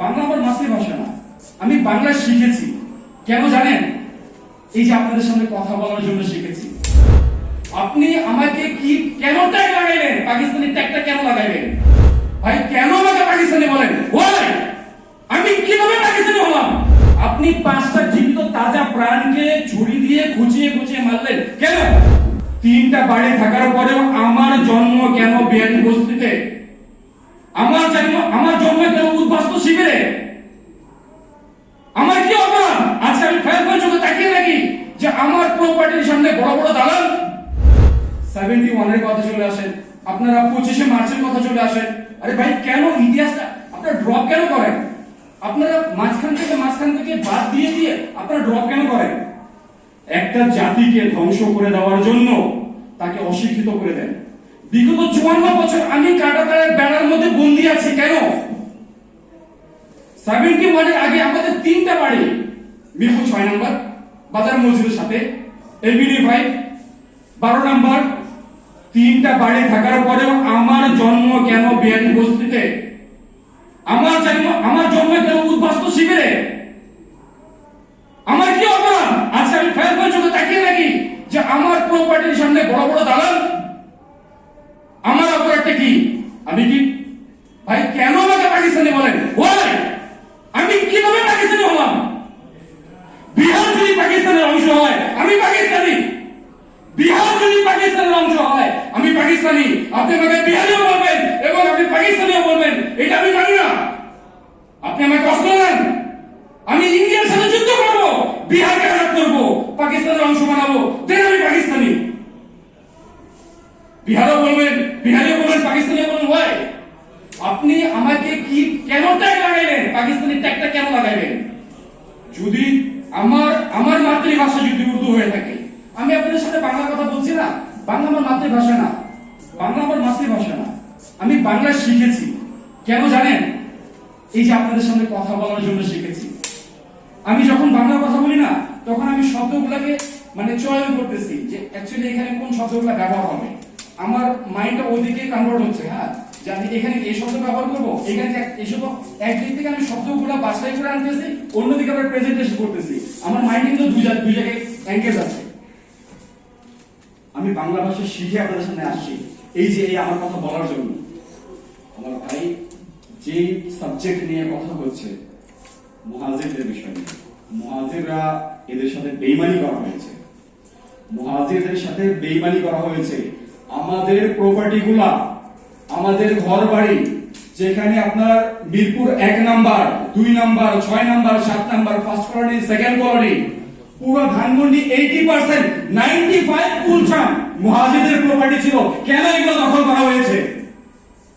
বাংলা আমার মাতৃভাষা না। আমি বাংলা শিখেছি। কেন জানেন? এই যে আপনাদের সামনে কথা বলার জন্য শিখেছি। আপনি আমাকে কি কেন ট্যাগ লাগাইলেন? পাকিস্তানি ট্যাগটা কেন লাগাইলেন? ভাই, কেন আমাকে পাকিস্তানি বলেন? ওয়াই আমি কীভাবে পাকিস্তানি হলাম? আপনি পাঁচটা জীবিত তাজা প্রাণকে ছুরি দিয়ে খুঁচিয়ে খুঁচিয়ে মারলেন। কেন? তিনটা বাড়ি থাকার পরেও আমার জন্ম কেন বিহারি বস্তিতে? আমার জন্ম আমার জন্ম কেন উদ্বাস্ত শিবিরে আমার কি অপরাধ আজকে আমি ফের ফের চোখে তাকিয়ে রাখি যে প্রপার্টির সামনে বড় বড় সেভেন্টি ওয়ানের কথা চলে আসেন আপনারা পঁচিশে মার্চের কথা চলে আসেন। আরে ভাই, কেন ইতিহাসটা? আপনারা ড্রপ কেন করেন? আপনারা মাঝখান থেকে মাঝখান থেকে বাদ দিয়ে দিয়ে আপনারা ড্রপ কেন করেন? একটা জাতিকে ধ্বংস করে দেওয়ার জন্য তাকে অশিক্ষিত করে দেন। বিগত চুয়ান্ন বছর আমি কাটাতারের বেড়ার মধ্যে বন্দি আছি কেন? সেভেন্টি ওয়ানের আগে আমাদের তিনটা বাড়ি। মিরপুর ছয় নম্বর, বাজার মসজিদের সাথে এভিনিউ ফাইভ বারো নম্বর তিনটা বাড়ি থাকার পরেও আমার জন্ম কেন বিহারি বস্তিতে? আমার জন্ম আমার জন্ম কেন উদ্বাস্ত শিবিরে? আমার কি অপরাধ? আজকে আমি ফের চোখে তাকিয়ে রাখি যে আমার প্রপার্টির সামনে বড় বড় দালাল। আমার অপরাধটা কি? আমি কি ভাই কেন আমাকে পাকিস্তানি বলেন ওয়াই আমি কীভাবে পাকিস্তানি হলাম বিহার যদি পাকিস্তানের অংশ হয়। আমি পাকিস্তানি। বিহার যদি পাকিস্তানের অংশ হয়, আমি পাকিস্তানি। আপনি আমাকে বিহারিও বলবেন এবং আপনি পাকিস্তানিও বলবেন, এটা আমি মানি না। আপনি আমাকে অস্ত্র দেন। আমি ইন্ডিয়ার সাথে যুদ্ধ করব, বিহারকে আঘাত করব, পাকিস্তানের অংশ বানাবো, দেন আমি পাকিস্তানি। বিহারও বলবেন, বিহারিও বলবেন, পাকিস্তানিও বলবেন ওয়াই আপনি আমাকে কি, কেন ট্যাগ লাগাইলেন পাকিস্তানি ট্যাগটা কেন লাগাইলেন যদি আমার আমার মাতৃভাষা যদি উর্দু হয়ে থাকে আমি আপনাদের সাথে বাংলা কথা বলছি না, বাংলা আমার মাতৃভাষা না, বাংলা আমার মাতৃভাষা না। আমি বাংলা শিখেছি। কেন জানেন? এই যে আপনাদের সামনে কথা বলার জন্য শিখেছি। আমি যখন বাংলা কথা বলি না, তখন আমি শব্দগুলোকে মানে চয়ন করতেছি যে অ্যাকচুয়ালি এখানে কোন শব্দগুলো ব্যবহার হবে। আমার মাইন্ডটা ওইদিকে কনভার্ট হচ্ছে হ্যাঁ? যে আমি এখানে এই শব্দ ব্যবহার করব, এখানে এক- এই শব্দ একদিক থেকে আমি শব্দগুলো বাছাই করে আনতেছি, অন্যদিকে আবার প্রেজেন্টেশন করতেছি। আমার মাইন্ডে কিন্তু দুই জায়গায় এঙ্গেজ আছে। আমি বাংলা ভাষা শিখে আপনাদের সামনে আসছি। এই যে এই আমার কথা বলার জন্য। আমার ভাই যে সাবজেক্ট নিয়ে কথা হচ্ছে মুহাজিরদের বিষয় নিয়ে। মুহাজিররা এদের সাথে বেইমানি করা হয়েছে। মুহাজিরদের সাথে বেইমানি করা হয়েছে। আমাদের প্রপার্টি গুলা, আমাদের ঘর বাড়ি যেখানে আপনার মিরপুর এক নাম্বার, দুই নাম্বার, ছয় নাম্বার, সাত number first colony second colony পুরো Dhanmondi eighty percent ninety five Kulsum মহাজিদের property ছিল। কেন এগুলো দখল করা হয়েছে?